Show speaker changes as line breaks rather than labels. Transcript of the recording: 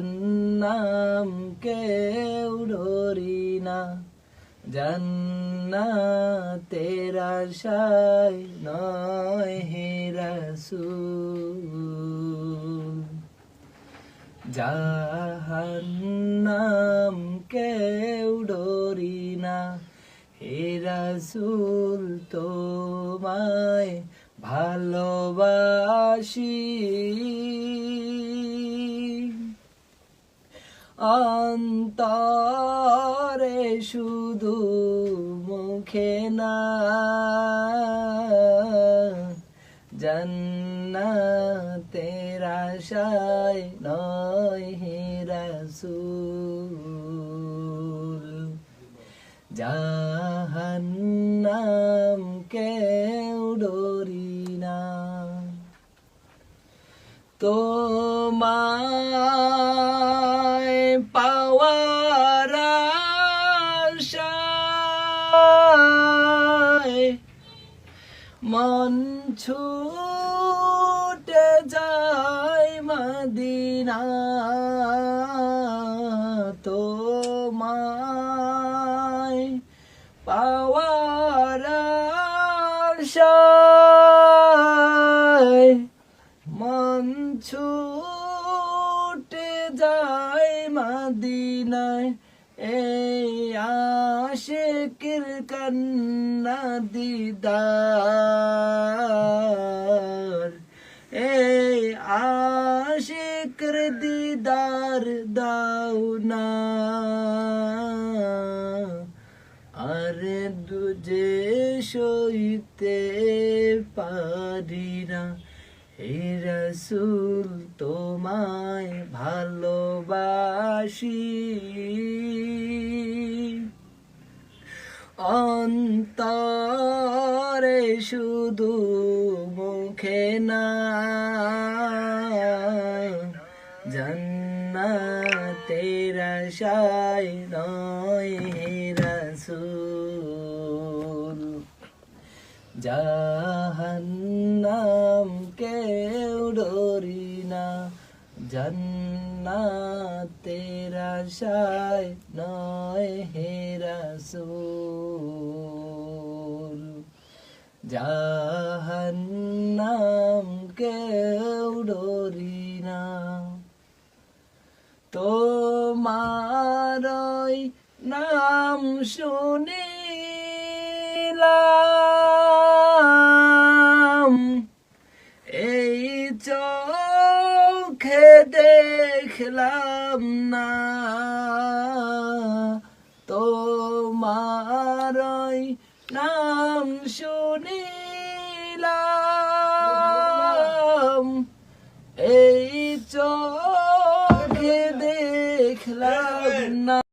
জাহান্নাম কেউ ডরি না। জান্নাতের আশায় নয় হে রসুল। জাহান্নাম কেউ ডরি না। হে রসুল, তোমায় ভালোবাসি। অন্তরে শুধু মুখে না। জন্নতের আশায় নয় হে রসুল। জাহান্নাম কেউ ডরি না। আশায় মন ছুটে যায় মদিনা। তোমায় পাওয়ার মন ছুটে মদিনায় এই আশিকের কন্না দিদার। এই আশিকর দিদার দাও না। আরে দুজে সইতে পারি না। হে রসুল, তোমায় ভালোবাসি। অন্তরে শুধু মুখে না জন্নাতের আশায় নয় হে রসুল। জাহান্নাম কেউ ডরি না জন্নাতের আশায় নয় হে রসুল। জাহান্নাম কেউ ডরি না। তোমারই নাম শুনিলাম। এই চোখে দেখলাম না। তোমারই নাম শুনিলাম